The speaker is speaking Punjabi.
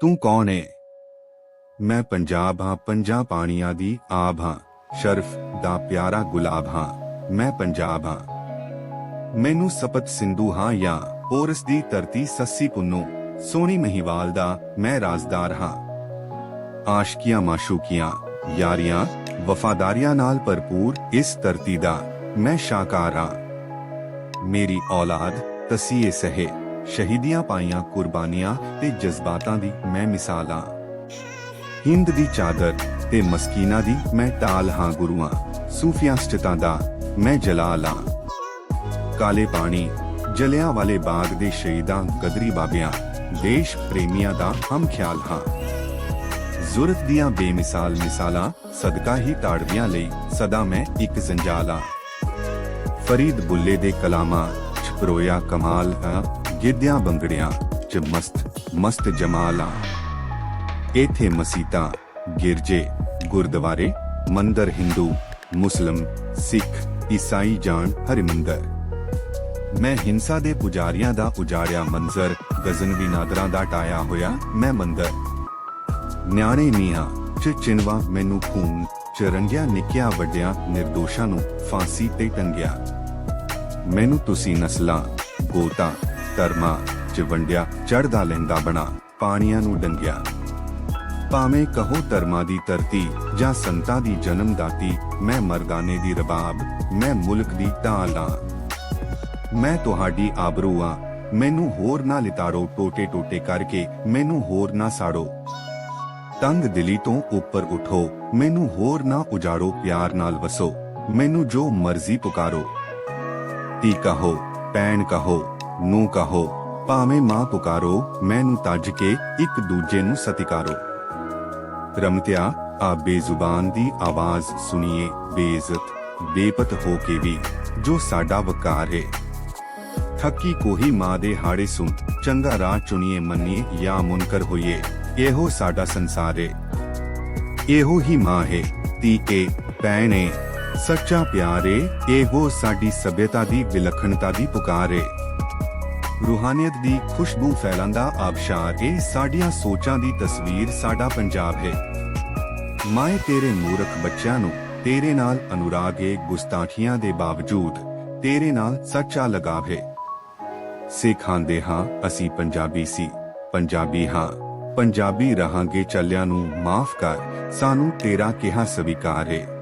ਤੂੰ ਕੌਣ ਏ? ਮੈਂ ਪੰਜਾਬ ਹਾਂ, ਪੰਜਾਂ ਪਾਣੀਆਂ ਦੀ ਆਬ ਹਾਂ, ਸ਼ਰਫ ਦਾ ਪਿਆਰਾ ਗੁਲਾਬ ਹਾਂ, ਮੈਂ ਪੰਜਾਬ ਹਾਂ। ਮੈਨੂੰ ਸਪਤ ਸਿੰਧੂ ਹਾਂ ਜਾਂ ਪੋਰਸ ਦੀ ਧਰਤੀ ਸੱਸੀ ਪੁੰਨੂ, ਸੋਹਣੀ ਮਹੀਵਾਲ ਦਾ ਮੈਂ ਰਾਜ਼ਦਾਰ ਹਾਂ। ਆਸ਼ਕੀਆਂ ਮਾਸ਼ੂਕੀਆਂ, ਯਾਰੀਆਂ, ਵਫਾਦਾਰੀਆਂ ਨਾਲ ਭਰਪੂਰ ਇਸ ਧਰਤੀ ਦਾ ਮੈਂ ਸ਼ਾਕਾਰ ਹਾਂ। ਮੇਰੀ ਔਲਾਦ ਤਸੀਏ ਸਹੇ। ਸ਼ਹੀਦੀਆਂ ਪਾਈਆਂ ਕੁਰਬਾਨੀਆਂ ਤੇ ਜਜ਼ਬਾਤਾਂ ਦੀ ਮੈਂ ਮਿਸਾਲ ਹਾਂ। ਹਿੰਦ ਦੀ ਚਾਦਰ ਤੇ ਮਸਕੀਨਾ ਦੀ ਮੈਂ ਟਾਲ ਹਾਂ ਗੁਰੂਆਂ। ਸੂਫੀਆਂ ਸਚਿਤਾਂ ਦਾ ਮੈਂ ਜਲਾਲ ਹਾਂ। ਕਾਲੇ ਪਾਣੀ, ਜਲਿਆਂ ਵਾਲੇ ਬਾਗ ਦੇ ਸ਼ਹੀਦਾਂ ਗਦਰੀ ਬਾਬਿਆਂ, ਦੇਸ਼ ਪ੍ਰੇਮੀਆਂ ਦਾ ਹਮ ਖਿਆਲ ਹਾਂ। ਜ਼ੁਰਤ ਦੀਆਂ ਬੇਮਿਸਾਲ ਮਿਸਾਲਾਂ ਸਦਕਾ ਹੀ ਤਾੜਵੀਆਂ ਲਈ ਸਦਾ ਮੈਂ ਇੱਕ ਸੰਜਾਲਾ ਫਰੀਦ ਬੁੱਲੇ ਦੇ ਕਲਾਮਾਂ ਚ ਕਮਾਲ ਹੈ। ਗਿੱਧਿਆਂ ਬੰਗੜਿਆਂ ਚ ਮਸਤ ਮਸਤ ਜਮਾਲਾਂ। ਇਥੇ ਮਸੀਤਾਂ, ਗਿਰਜੇ, ਗੁਰਦੁਆਰੇ, ਮੰਦਰ ਹਿੰਦੂ, ਮੁਸਲਮ, ਸਿੱਖ, ਈਸਾਈ ਜਾਣ ਹਰਿਮੰਦਰ। ਮੈਂ ਹਿੰਸਾ ਦੇ ਪੁਜਾਰੀਆਂ ਦਾ ਉਜਾੜਿਆ ਮੰਜ਼ਰ ਗਜ਼ਨਵੀ ਨਾਦਰਾਂ ਦਾ ਟਾਇਆ ਹੋਇਆ, ਮੈਂ ਮੰਦਰ। ਨਿਆਣੇ ਮੀਆਂ, ਚ ਚਿਨਵਾ ਮੈਨੂੰ ਖੂਨ, ਚ ਰੰਗਿਆ ਨਿੱਕਿਆ ਵੱਡਿਆਂ ਨਿਰਦੋਸ਼ਾਂ ਨੂੰ ਫਾਂਸੀ ਤੇ ਟੰਗਿਆ। ਮੈਨੂੰ ਤੁਸੀਂ ਨਸਲਾਂ, ਗੋਤਾ ਧਰਮਾਂ ਚ ਵੰਡਿਆ ਚੜਦਾ ਲਹਿੰਦਾ ਬਣਾ, ਪਾਣੀਆਂ ਨੂੰ ਡੰਗਿਆ। ਭਾਵੇਂ ਕਹੋ ਧਰਮਾਂ ਦੀ ਧਰਤੀ ਜਾਂ ਸੰਤਾਂ ਦੀ ਜਨਮ ਦਾਤੀ, ਮੈਂ ਮਰਦਾਨੇ ਦੀ ਰਬਾਬ, ਮੈਂ ਮੁਲਕ ਦੀ ਢਾਲਾਂ ਮੈਂ ਤੁਹਾਡੀ ਆਬਰੂ ਆ, ਮੈਨੂੰ ਹੋਰ ਨਾ ਲਿਤਾਰੋ ਟੋਟੇ ਟੋਟੇ ਕਰਕੇ, ਮੈਨੂੰ ਹੋਰ ਨਾ ਸਾੜੋ। ਤੰਗ ਦਿਲੀ ਤੋਂ ਉੱਪਰ ਉਠੋ, ਮੈਨੂੰ ਹੋਰ ਨਾ ਉਜਾੜੋ, ਪਿਆਰ ਨਾਲ ਵਸੋ, ਮੈਨੂੰ ਜੋ ਮਰਜ਼ੀ ਪੁਕਾਰੋ। ਤੀ ਕਹੋ ਪੈਣ ਕਹੋ ਨੂੰ ਕਹੋ, ਭਾਵੇਂ ਮਾਂ ਪੁਕਾਰੋ, ਮੈਨੂੰ ਤੱਜ ਕੇ ਇੱਕ ਦੂਜੇ ਨੂੰ ਸਤਿਕਾਰੋ। ਰਮਤਿਆ, ਆ ਬੇਜ਼ੁਬਾਨ ਦੀ ਆਵਾਜ਼ ਸੁਣੀਏ, ਬੇਇੱਜ਼ਤ, ਬੇਪਤ ਹੋ ਕੇ ਵੀ, ਜੋ ਸਾਡਾ ਵਕਾਰ ਹੈ ਥੱਕੀ ਕੋਹੀ ਮਾਂ ਦੇ ਹਾੜੇ ਸੁਣ, ਚੰਗਾ ਰਾਹ ਚੁਣੀਏ ਮੰਨੀਏ ਜਾਂ ਮੁਨਕਰ ਹੋਈਏ, ਇਹੋ ਸਾਡਾ ਸੰਸਾਰ ਹੈ ਇਹੋ ਹੀ ਮਾਂ ਹੈ ਤੀ ਏ, ਭੈਣ ਏ, ਸੱਚਾ ਪਿਆਰ ਏ, ਇਹੋ ਸਾਡੀ ਸਭਿਅਤਾ ਦੀ ਵਿਲੱਖਣਤਾ ਦੀ ਪੁਕਾਰ ਏ। ਰੂਹਾਨੀਅਤ ਦੀ ਖੁਸ਼ਬੂ ਫੈਲਾਂਦਾ ਆਬਸ਼ਾਰ ਏ ਸਾਡੀਆਂ ਸੋਚਾਂ ਦੀ ਤਸਵੀਰ ਸਾਡਾ ਪੰਜਾਬ ਹੈ। ਮਾਏ ਤੇਰੇ ਮੂਰਖ ਬੱਚਿਆਂ ਨੂੰ, ਤੇਰੇ ਨਾਲ ਅਨੁਰਾਗ ਏ ਗੁਸਤਾਖੀਆਂ ਦੇ ਬਾਵਜੂਦ, ਤੇਰੇ ਨਾਲ ਸੱਚਾ ਲਗਾਵ ਹੈ। ਸਿਖਾਂਦੇ ਹਾਂ, ਅਸੀਂ ਪੰਜਾਬੀ ਸੀ, ਪੰਜਾਬੀ ਹਾਂ, ਪੰਜਾਬੀ ਰਹਾਂਗੇ ਚੱਲਿਆਂ ਨੂੰ ਮਾਫ ਕਰ, ਸਾਨੂੰ ਤੇਰਾ ਕਿਹਾ ਸਵੀਕਾਰ ਹੈ।